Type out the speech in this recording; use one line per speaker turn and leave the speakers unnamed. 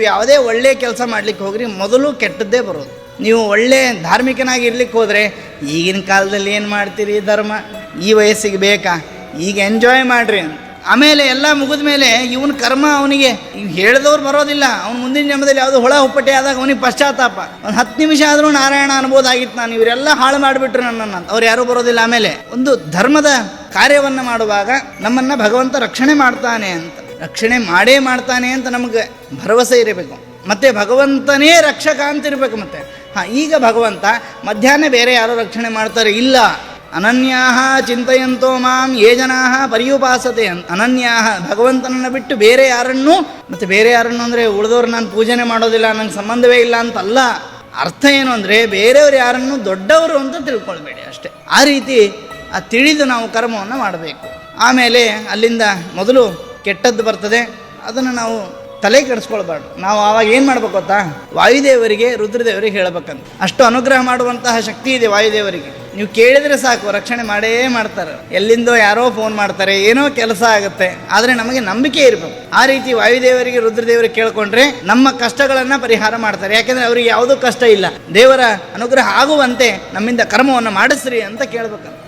ನೀವು ಯಾವುದೇ ಒಳ್ಳೆಯ ಕೆಲಸ ಮಾಡಲಿಕ್ಕೆ ಹೋಗ್ರಿ, ಮೊದಲು ಕೆಟ್ಟದ್ದೇ ಬರೋದು. ನೀವು ಒಳ್ಳೆ ಧಾರ್ಮಿಕನಾಗಿ ಇರ್ಲಿಕ್ಕೆ ಹೋದರೆ, ಈಗಿನ ಕಾಲದಲ್ಲಿ ಏನು ಮಾಡ್ತೀರಿ ಧರ್ಮ? ಈ ವಯಸ್ಸಿಗೆ ಬೇಕಾ? ಈಗ ಎಂಜಾಯ್ ಮಾಡ್ರಿ ಆಮೇಲೆ ಎಲ್ಲ ಮುಗಿದ ಮೇಲೆ ಇವನ ಕರ್ಮ ಅವನಿಗೆ ಹೇಳಿದವ್ರು ಬರೋದಿಲ್ಲ. ಅವ್ನು ಮುಂದಿನ ಜನ್ಮದಲ್ಲಿ ಯಾವುದೋ ಹುಳ ಹುಪ್ಪಟೆ ಆದಾಗ ಅವನಿಗೆ ಪಶ್ಚಾತ್ತಾಪ. ಒಂದು ಹತ್ತು ನಿಮಿಷ ಆದರೂ ನಾರಾಯಣ ಅನ್ಬೋದಾಗಿತ್ತು ನಾನು, ಇವರೆಲ್ಲ ಹಾಳು ಮಾಡಿಬಿಟ್ರು ನನ್ನನ್ನು. ಅವ್ರು ಯಾರೂ ಬರೋದಿಲ್ಲ ಆಮೇಲೆ. ಒಂದು ಧರ್ಮದ ಕಾರ್ಯವನ್ನು ಮಾಡುವಾಗ ನಮ್ಮನ್ನು ಭಗವಂತ ರಕ್ಷಣೆ ಮಾಡ್ತಾನೆ ಅಂತ. ರಕ್ಷಣೆ ಮಾಡೇ ಮಾಡ್ತಾನೆ ಅಂತ ನಮಗೆ ಭರವಸೆ ಇರಬೇಕು. ಮತ್ತು ಭಗವಂತನೇ ರಕ್ಷಕ ಅಂತ ಇರಬೇಕು ಮತ್ತೆ. ಹಾಂ, ಈಗ ಭಗವಂತ ಮಧ್ಯಾಹ್ನ ಬೇರೆ ಯಾರೋ ರಕ್ಷಣೆ ಮಾಡ್ತಾರೆ? ಇಲ್ಲ. ಅನನ್ಯಾಹ ಚಿಂತೆಯಂತೋ ಮಾಂ ಯೇ ಜನಾ ಪರ್ಯುಪಾಸತೆ ಅಂತ ಅನನ್ಯಾಹ ಭಗವಂತನನ್ನು ಬಿಟ್ಟು ಬೇರೆ ಯಾರನ್ನೂ, ಮತ್ತು ಬೇರೆ ಯಾರನ್ನು ಅಂದರೆ ಉಳಿದವ್ರು ನಾನು ಪೂಜನೆ ಮಾಡೋದಿಲ್ಲ ನನಗೆ ಸಂಬಂಧವೇ ಇಲ್ಲ ಅಂತಲ್ಲ. ಅರ್ಥ ಏನು ಅಂದರೆ ಬೇರೆಯವ್ರು ಯಾರನ್ನು ದೊಡ್ಡವರು ಅಂತ ತಿಳ್ಕೊಳ್ಬೇಡಿ ಅಷ್ಟೇ. ಆ ರೀತಿ ಆ ತಿಳಿದು ನಾವು ಕರ್ಮವನ್ನು ಮಾಡಬೇಕು. ಆಮೇಲೆ ಅಲ್ಲಿಂದ ಮೊದಲು ಕೆಟ್ಟದ್ದು ಬರ್ತದೆ, ಅದನ್ನು ನಾವು ತಲೆ ಕೆಡಿಸ್ಕೊಳ್ಬಾರ್ದು. ನಾವು ಆವಾಗ ಏನು ಮಾಡ್ಬೇಕು ಗೊತ್ತಾ? ವಾಯುದೇವರಿಗೆ, ರುದ್ರದೇವರಿಗೆ ಹೇಳಬೇಕಂತ. ಅಷ್ಟು ಅನುಗ್ರಹ ಮಾಡುವಂತಹ ಶಕ್ತಿ ಇದೆ ವಾಯುದೇವರಿಗೆ. ನೀವು ಕೇಳಿದರೆ ಸಾಕು, ರಕ್ಷಣೆ ಮಾಡೇ ಮಾಡ್ತಾರೆ. ಎಲ್ಲಿಂದೋ ಯಾರೋ ಫೋನ್ ಮಾಡ್ತಾರೆ, ಏನೋ ಕೆಲಸ ಆಗುತ್ತೆ, ಆದರೆ ನಮಗೆ ನಂಬಿಕೆ ಇರಬೇಕು. ಆ ರೀತಿ ವಾಯುದೇವರಿಗೆ, ರುದ್ರದೇವರಿಗೆ ಕೇಳ್ಕೊಂಡ್ರೆ ನಮ್ಮ ಕಷ್ಟಗಳನ್ನು ಪರಿಹಾರ ಮಾಡ್ತಾರೆ. ಯಾಕೆಂದರೆ ಅವರಿಗೆ ಯಾವುದೂ ಕಷ್ಟ ಇಲ್ಲ. ದೇವರ ಅನುಗ್ರಹ ಆಗುವಂತೆ ನಮ್ಮಿಂದ ಕರ್ಮವನ್ನು ಮಾಡಿಸ್ರಿ ಅಂತ ಕೇಳ್ಬೇಕಂತ.